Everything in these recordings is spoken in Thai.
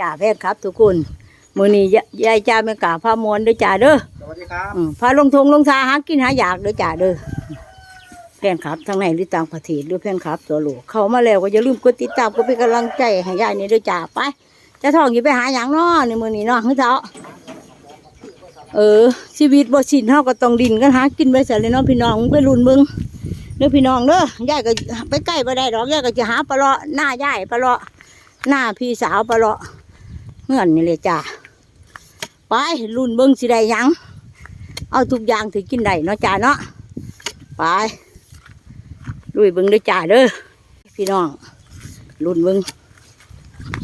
จ่าแพทย์ครับ ทุกคนมือนี้ยยายจ่าไม่กล้าพามวนเด้อจ่าเด้อสวัสดีครับอืมพาลงทงลงทาหากินหาอยากเด้อจ่าเด้อแฟนครับทั้งในหรือต่างประเทศหรือแฟนครับ ตัวหลวเข้ามาแล้วก็อย่าลืมกดติดตามกดเป็นกำลังใจให้ยายนี่เด้อจ่าไปจะท่องอยู่ไปหาอย่างน้อในมือนี้เนาะคือเจ้าเออ ชีวิตบ่สิ้นเฮาก็ต้องดิ้นกันหากินไปเสร็จเลยเนาะพี่น้องไปรุ่นเบิ่งเด้อพี่น้องเด้อยายก็ไปใกล้บ่ได้ดอกยายก็จะหาปลาเลาะหน้ายายปลาเลาะหน้าพี่สาวปลาเลาะ เงื่อนนี่เลยจ้าไปรุ่นเบิ่งสิได้ยัง เอาทุกอย่างถือกินได้เนาะจ้าเนาะไปลุยเบิ่งเด้อจ้าเด้อพี่น้องรุ่นเบิ่ง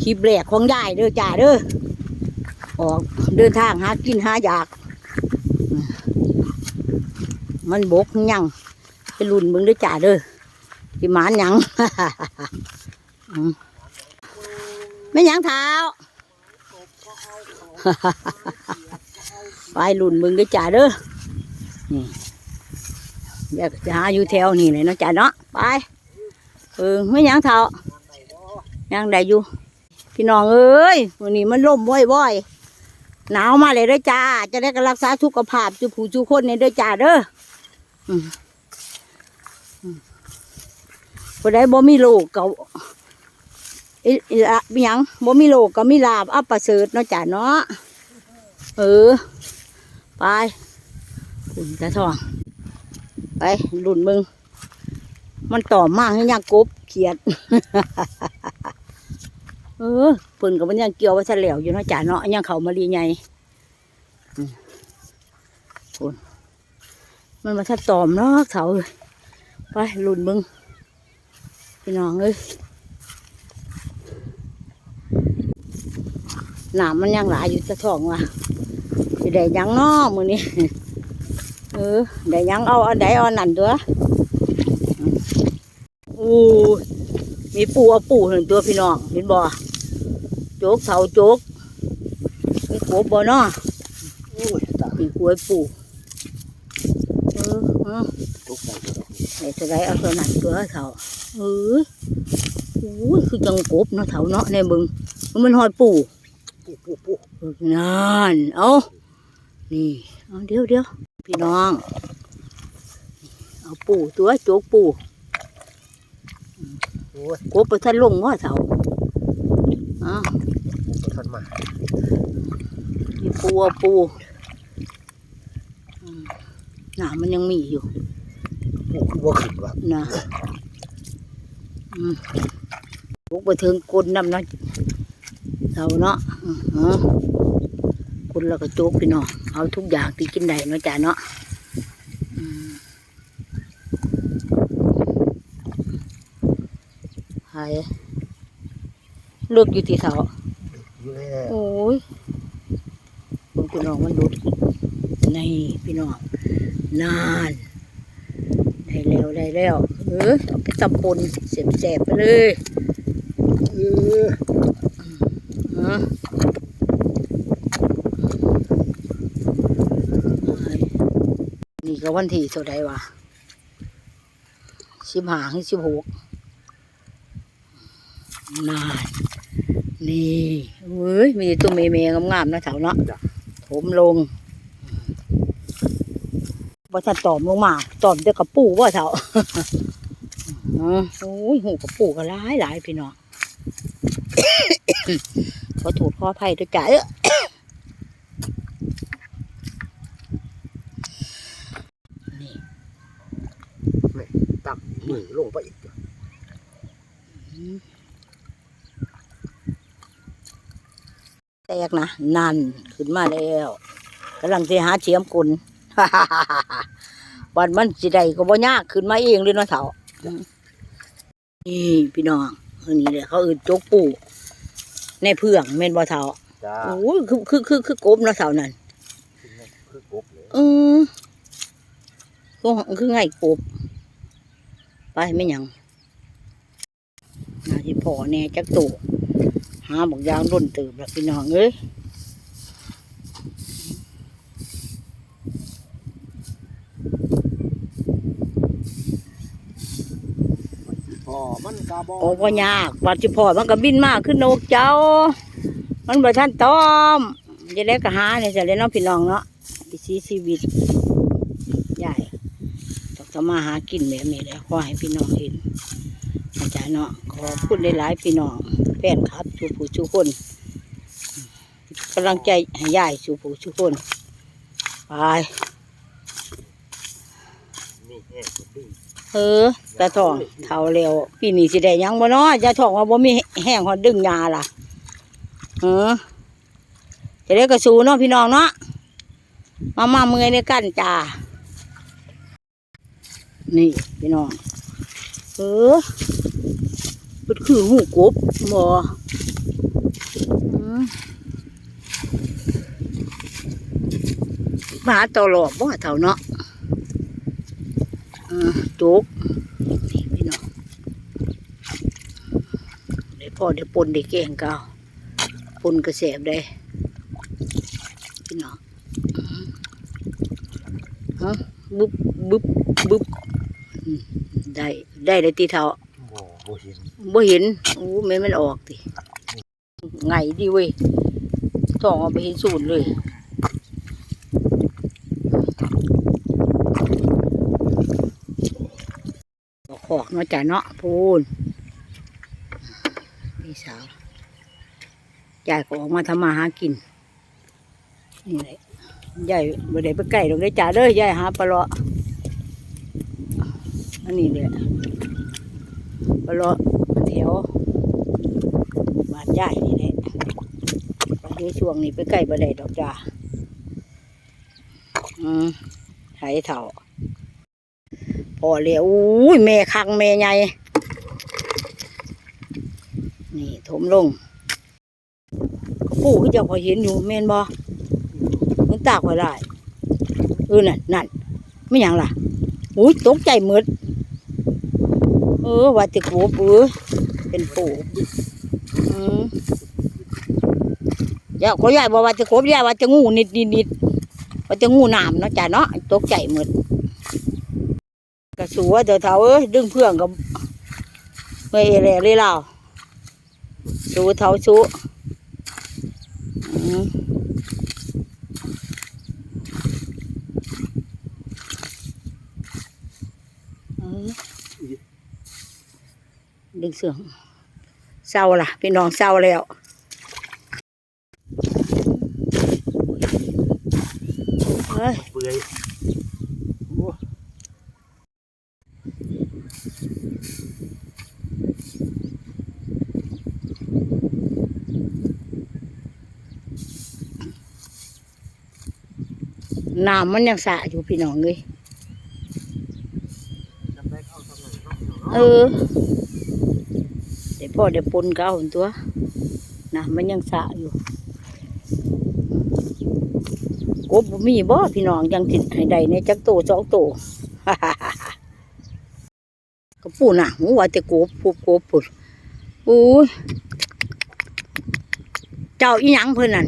คลิปแรกของยายเด้อจ้าเด้อออกเดินทางหากินหาอยาก มันบกยังไปรุ่นเบิ่งเด้อจ้าเด้อสิหมานยังไม่ยังเท้า ไปรุ่นเบิ่งเด้จ้าเด้อนี่อยากจะหาอยู่แถวนี่เลยเนาะจ้าเนาะไปเออไม่ยังเท่ายังได้อยู่ พี่น้องเอ้ยวันนี้มันล่มบ่อยๆหนาวมาเลยเด้อจ้า จะได้กรักษาสุขภาพจุผู้จุคนเนี่ยเด้อจ้าเด้ออืมอืมผู้ใดบ่มีโรคก็ อิอิละมีหยังบ่มีโรคก็มีลาบอัปประเสริฐเนาะจ้าเนาะเออ ไปขุนตะทอง ไปหลุนมึง มันต่อมากให้ยังกบเขียด เออเพิ่นกับมันยังเกี่ยวว้ซะแล้วอยู่เนาะจ่าเนาะยังเขามารีไงอืมขุนมันมาทัดตอมเนาะเขาเอ้ยไปหลุนมึงพี่น้องเอ้ย หนามมันยังหลายอยู่ตะทองว่ะสิได้ยังนอมือนี้เออได้ยังเอาอันใดเอาอันนั่นตัวอู้มีปูเอาปูหนึ่งตัวพี่น้องเห็นบ่โจกเสาโจกมีกบบ่เนาะอุ้ยตามีกล้วยปูเออเออทุกอย่างเลยไอ้จะได้เอาตัวนั้นตัวเสาเออโอ้ยคือจังกบเนาะเสาเนาะในบึงมันหอดปู ปุ๊บปุ๊บปุ๊บนั่นเอานี่เอาเดี๋ยวเดี๋ยวพี่น้อง เอาปูตัวโจกปูโอ้ยกบไปท่านลงว่าเสาอ้าวทันมามีปูเอาปูอืมหนามันยังมีอยู่ปุ๊บคือว่าขึ้นว่ะนะอืมลูกไปถึงกลนน้ำเนาะ เสาเนาะอือฮะคนแล้วก็โจกพี่น้องเอาทุกอย่างที่กินได้เนาะจ้าเนาะอืมหายเลือกอยู่ที่เสาอยู่แล้วโอ้ยเบิ่งพี่น้องมันดุดนี่พี่น้องนานได้แล้วได้แล้วเออเอาไปตำปนเสียบๆไปเลยเออ ฮะ นี่ก็วันที่เท่าใดวะสิบห้าถึงสิบหกนานนี่เว้ยมีตัวเมย์ๆงามๆนะแถวเนาะถมลงว่าถ้าตอมลงมาตอมเด็กกระปูว่าเถาอืมโอ้ยหูกระปูก็หลายหลายพี่น้องขอโทษขออภัยด้วยจ้ะเอ้อ นี่ ตักมือลงไปอีกแตกนะนั่นขึ้นมาแล้วกำลังจะหาเฉียมกุลวันมันสิได้ก็บ่ยากขึ้นมาเองเลยเนาะเถานี่พี่น้องอันนี้เลยเขาเอื่นโจกปูในเพื่องแม่นบ่เถาจ้าโอ้ยคือคือคือคือกบเนาะเถานั่นคือกบเลยเออคือคือไงกบ ไปไม่หยังนาที่พ่อแน่จักตู่หาบอกยางร่นตื่นแล้วพี่น้องเอ้ยพ่อมันกาบอโอ้พ่อยากว่าที่พ่อมันก็บินมากขึ้นนกเจ้า มันบ่ท่านต้อมจะได้ก็หาเนี่ยจะได้น้องพี่น้องเนาะวิถีชีวิตใหญ่ ต้องทำมาหากินแบบนี้แหล้วขอให้พี่น้องเห็นอาจารย์เนาะขอพูดได้หลายๆพี่น้องแฟนครับชูผู้ชูคนกำลังใจให้ยายชูผู้ชูคนไปเออตาทองเท่าเร็วปีนี้สิได้ยังบ่เนาะจะทองว่าบ่มีแห้งหอดดึงยาล่ะเออจะได้กระสูเนาะพี่น้องเนาะมามาเมื่อยในกันจ้า นี่พี่น้อง เออมันคือหูกบบ่อืมมาหาตลอดบ่เท่าเนาะอ่าจุกนี่พี่น้องเดี๋ยวพ่อเดี๋ยวปนเดี๋ยวแกงเก่าปนกระแสบได้พี่น้องอืมฮะบึบบึบบึบ อืมได้ได้เลยตีเท้าบ่บ่เห็นบ่เห็นโอ้แม่มันออกติไงดีเว้ยท้องเอาไปเห็นสูนเลยบอกขอกเนาะจ้ะเนาะพูนพี่สาวยายก็ออกมาทำมาหากินนี่แหละยายบ่ได้ไปไก่ดอกได้อจ้าเด้อยายหาปลาเลาะ อันนี้แหละปลาลาะแถวบานยายนี่แหละวันนี้ช่วงนี้ไปไก่บ่ได้ดอกจ้าอืมไถเถ่าพอแล้วอุ้ยแม่คังแม่ใหญ่นี่ถมลงกระปูที่เจ้าพอเห็นอยู่แม่นบ่มันตากไว้ได้เออนั่นนั่นไม่ยังล่ะอุ้ยตกใจหมด เออว่าติกบเออเป็นปูอืมอย่าขอใหญ่บอกว่าจะกบใหญ่ว่าจะงูนิดนิดนิดว่าจะงูหน้ำเนาะจ้ะเนาะตกใจหมดกระสัวเดี๋ยวเท้าเอ้ยดึงเพื่องกับเมื่อยแหล่เลยเราสู้เท้าสู้อืมอืม ดึงเสืองเศร้าล่ะพี่น้องเศร้าแล้วเฮ้ยเปื่อยโอ้น้ำมันยังสะอยู่พี่น้องเลยจำได้เข้าทำงานเนาะเออ เดี๋ยวพ่อเดี๋ยวปนก็เอาตัวน้ำมันยังสะอยู่กบมีบ่พี่น้องยังติดให้ได้ในจักโตสองโตก็ปูน่ะหูว่าแต่กบปูกบปุดอู้ยเจ้าอีหยังเพิ่นนั่น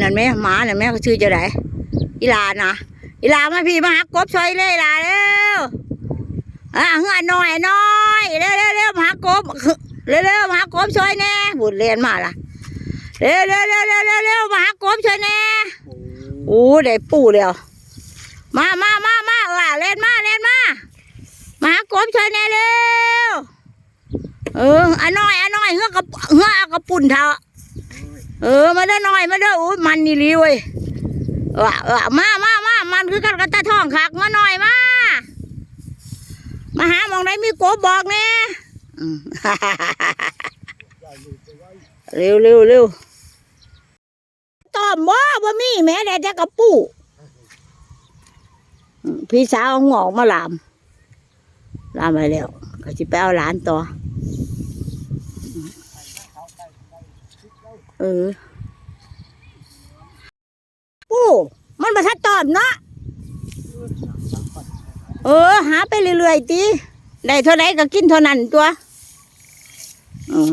นั่นแม่หมานั่นแม่เขาชื่อจะไดอีลานะอีลามาพี่มาหากบช่วยเลยลาเร็วอะเฮือหน่อยหน่อยเร็วเร็วเร็วมาหากบ เร็วเร็วมาหากบช่วยแน่บุญเรียนมาล่ะเร็วเร็วเร็วเร็วเร็วเร็วมาหากบช่วยแน่โอ้โอ้ได้ปูแล้วมามามามาเออเล่นมาเล่นมามาหากบช่วยแน่เร็วเอออันน้อยอันน้อยเฮือกระเฮือเอากระปุ่นเถอะเออมาเด้อหน่อยมาเด้ออุ้ยมันนี่ลีเว้ยเออเออมามามามันคือกันกับตาทองคักมาหน่อยมามาหาหมองได้มีกบบอกแน่อืม เร็วเร็วเร็วตอมบ่บ่มีแม่ได้แต่กระปูพี่สาวเอางอกมาลามลามไปแล้วก็จะไปเอาหลานต่อ เออปูมันมาทัดตอมเนาะเออ หาไปเรื่อยๆตีได้เท่าไรก็กินเท่านั้นตัว อืม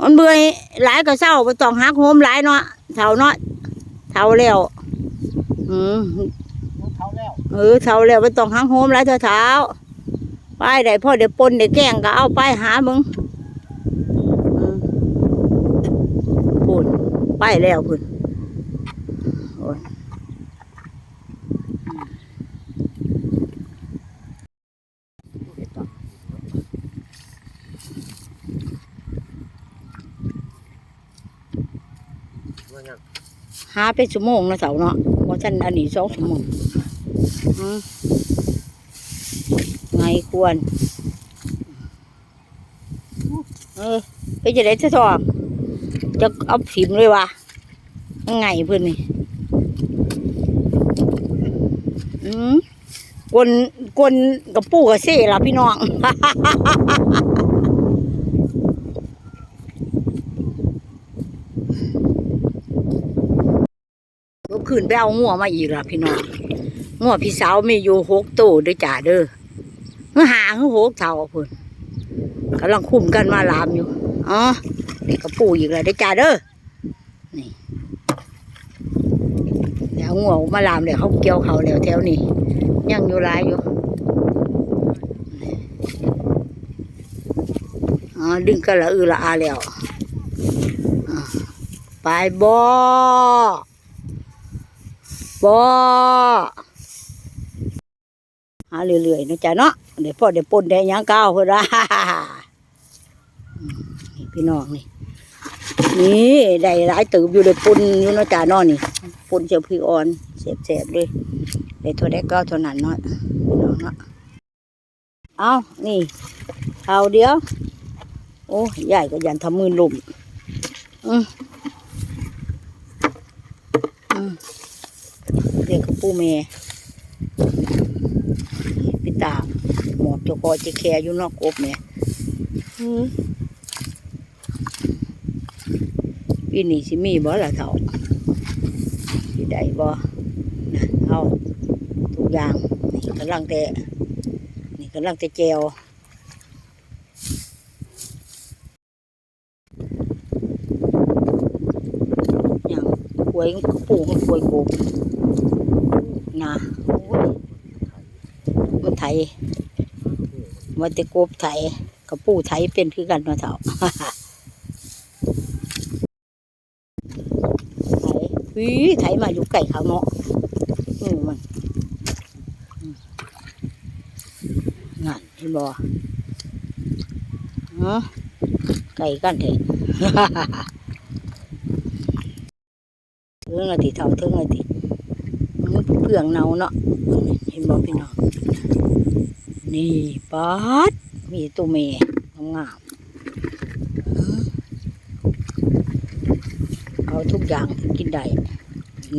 มันเบื่อหลายก็เศร้าไปต้องหักโหมหลายเนาะเท่าเนาะเท่าแล้วอืมเท้าแล้วเออเท่าแล้วไปต้องหักโหมหลายเท่าเท้าไปได้พ่อเดี๋ยวปนเดี๋ยวแก้งก็เอาไปหามึงปนไปแล้วพุ่นโอ้ย ว่ายัง หาไปชั่วโมงนะเสาเนาะว่าะฉันอันนี้สองชั่วโมงไงควร เออ ไปจะได้จะทองจะเอาถิมเลยวะไงเพื่อนนี่อืมกวนกวนกับปู่กับเซ่ละพี่น้อง ขึ้นไปเอางัวมาอีกละพี่น้องงัวพี่สาวมีอยู่หกตัวเด้วยจ่าเด้อเมื่อหาคือหกเท่าเพิ่นกำลังคุ้มกันมาลามอยู่อ๋อนี่กระปูอีกแล้วเด้อจ่าเด้อนี่เดี๋ยวงัวมาลามเดี๋ยวเขาเกี่ยวเขาแล้วแถวนี้ยังอยู่หลายอยู่อ๋อดึงกันละอือละอาแล้วไปบ่ บ่หาเรื่อยๆนาะจ้ะเนาะเดี๋ยวพ่อเดี๋ยวปนได้ยังก้าวเพิ่นว่านี่พี่น้องนี่นี่ได้หลายตืบอยู่เลยปนอยู่นาะจ้ะเนาะนี่ปนเจียวพริกอ่อนเสียบๆเลยได้เท่าได้ก็เท่านั้นเนาะพี่น้องเนาะเอานี่เอาเดียว โอ้ใหญ่ก็ยันทำมือลุ่มอืมอืม เรียกกับปูเมพี่ตาหมอกเจ้าคอเจะแคอยู่นอกกบเนี่ยอืมปีนี้สิมีบ่ล่ะเถ่าสิได้บ่นะเอาทุกอย่างนี่กำลังแต่นี่กำลังแต่แจว อย่างห วยปลูกมันหวยกบนะมันไถมันจะกบไถกับปูไถเป็นคือกันเนาะเถ่าไถวิไถมาอยู่ไก่เขาเนาะอืมมันอืมนั่นเห็นบ่เนาะไก่กันเถอะ เรื่องอะไรที่เท่าเรื่องอะไรที่มันเพื่องเนาเนาะเห็นบอกพี่น้องนี่ปัดมีตัวเมย์งามๆอืมเอาทุกอย่างที่กินได้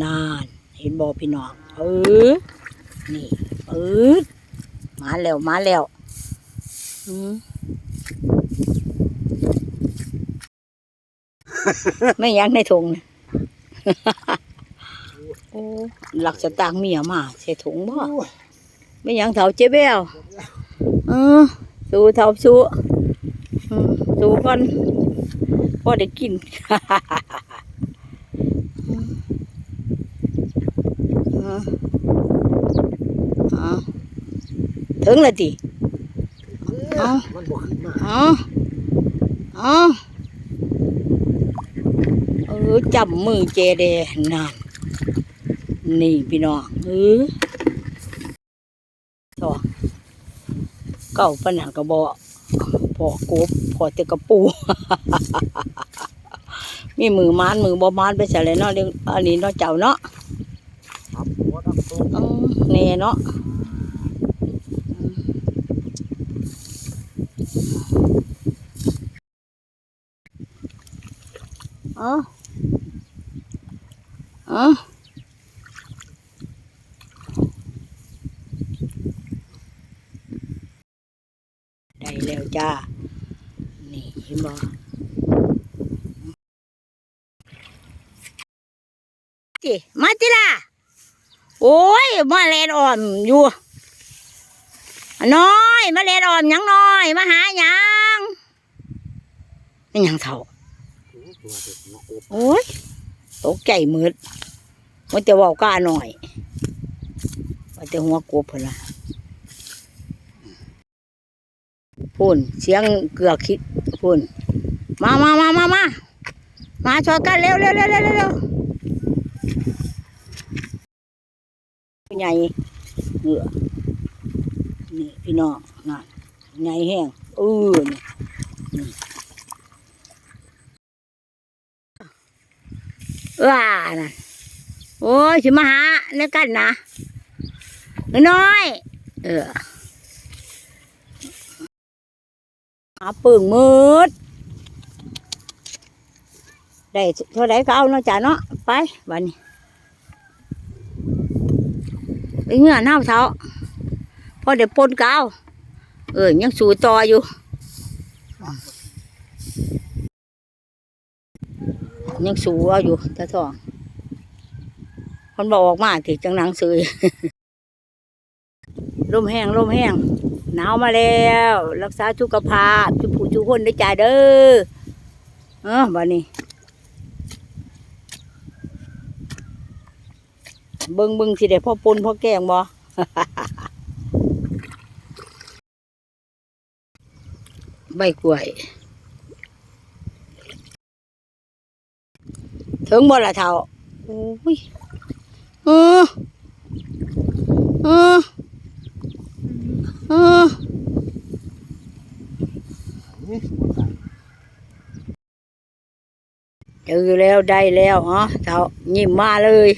นานเห็นบอกพี่น้องเออนี่เออมาแล้วมาแล้วอืมไม่ยั้งในถุงนะ โอ้หลักสตางค์เมียมาใส่ถุงบ่ไม่หยังเท่าเจ๊เบลเออสู้เท่าสู้อืมสู้ก่อนพอได้กินอืมอ๋อถึงแล้วติเอ้ามันบ่ขึ้นมาอ๋ออ๋ อเออจับมือเจเดนานนี่พี่น้องเออต่อเก่าปานนันกระบอกพอกบพอเตะกระปู มีมือมานมือบอมานไปใส่เลยเนาะเรื่องอันนี้เนาะเจ้าเนาะครับหัวดำตัวอืมแน่เนาะอ๋อ อได้แล้วจ้า นี่เห็นบ่จิมาจิล่ะ โอ้ย มาเลนอ่อมอยู่ น้อย มาเลนอ่อมยังน้อย มาหายังนี่ยังเท่าตัวเด็กหัวกบโอ้ย ตกใจมืด มันจะเว่ากล้าหน่อยว่าแต่หัวกบพุ่นละพุ่นเสียงเกือกคิดพุ่นมามามามามามาชอยกันเร็วเร็วเร็วเร็วเร็วใหญ่เหงือนี่พี่น้องนั่นใหญ่แห้งเออนี่นี่ว้าน่ะ โอ้ยสิมาหาเนื้อกันนะน้อย เออหาปึ่งมืดได้เท่าไรก็เอาเนาะจ้ะเนาะไปวันนี้ไปเงื่อนน้าเท้าพอเดี๋ยวปนกาวเออยังสู่ต่ออยู่ยังสู่เอาอยู่ตาทอง คนบอกออกมาติจังหนังสือลมแห้งลมแห้งหนาวมาแล้ว รักษาสุขภาพทุผู้ทุกคนได้จ้าเด้อเออวันนี้เบิงเบิงสิได้พ่อปนพ่อแกงบ่ใบกล้วย ถึงบ่ละเท่าโอ้ย เออเออเออเจอแล้วได้แล้วฮะเท่ายิ้มมาเลย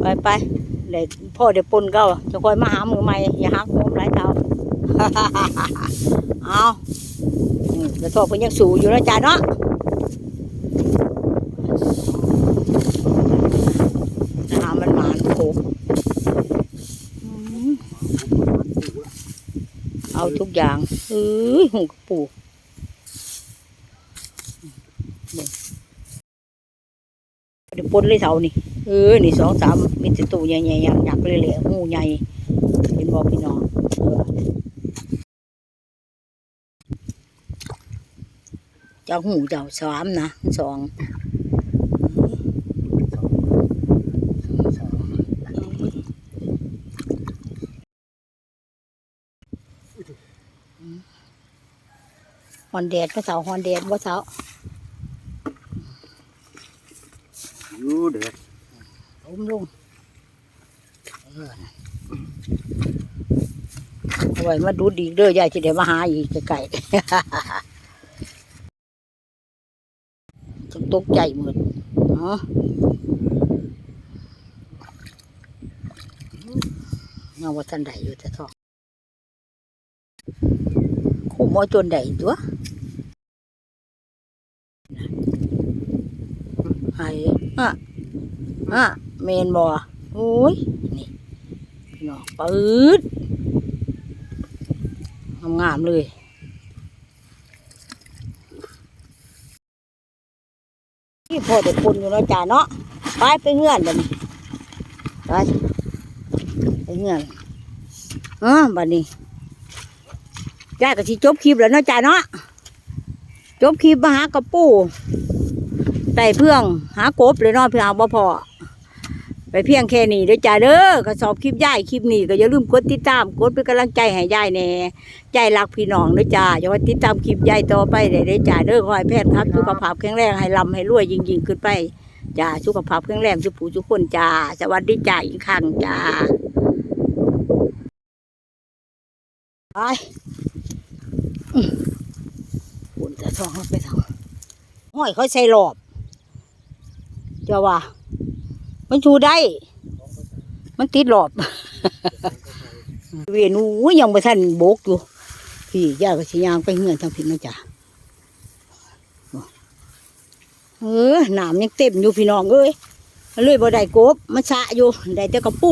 ไปไปเดี๋ยวพ่อเดี๋ยวปนเก้าจะคอยมาหามือใหม่อย่าหักโมมหลายเท่าเอา แล้วพ่อเพิ่นยังสูอยู่แล้วจ้าเนาะหามันหมานโขกอืมเอาทุกอย่างเอ้ยหูกระปูเดี๋ยวปนเลยเท่านี่เออนี่สองสามมีแติตู้ใหญ่ๆยักยักเลยแหละหูใหญ่ เห็นบอกพี่น้องเออ เจ้าหูเจ้าสามนะสองฮอนแดดก็เสาฮอนแดดว่าเสาอยู่เด็กล้มลงเออเอาไว้มาดูดีเด้อยายจะได้มาหาอีกไก่ จงตกใจหมดเนาะเงาว่าทันใดอยู่แต่ทองคุ้มอจนใดตัวไอ้อะอะเมนบ่โอ้ย นี่พี่น้องปืดงามๆเลย ที่พอเด็กคนอยู่เนาะจ้าเนาะไปไปเงื่อนเดี๋ยวไปไปเงื่อนเออบัดนี้ยายก็สิจบคลิปแล้วเนาะจ้าเนาะจบคลิปมาหากระปูไต่เพื่องหากบเลยเนาะเพื่อหาบ่พอ ไปเพียงแค่นี้เด้อจ้าเด้อก็สอบคลิปยายคลิปนี้ก็อย่าลืมกดติดตามกดเป็นกำลังใจให้ยายแหน่ใจรักพี่น้องเด้อจ้าอย่าว่าติดตามคลิปยายต่อไปเด้อเด้อจ้าเด้อขอให้แพทย์ครับสุขภาพแข็งแรงให้ลำให้รวยยิ่งยิ่งๆขึ้นไปจ้าสุขภาพแข็งแรงทุกผู้ทุกคนจ้าสวัสดีจ้าอีกครั้งจ้าไปอื้อปุ่นจะท้องเขาไปทางห้อยเขาใส่หลอบเจ้าว่า มันชูได้ มันติดหลอบ เวียนูยังไปทันโบกอยู่ พี่ย่าก็สิยางไปเงื่อนทางผิดนะจ๊ะเออหนามยังเต็มอยู่พี่น้องเอ้ยเลยบ่ได้กบมันชะอยู่ได้แต่กระปู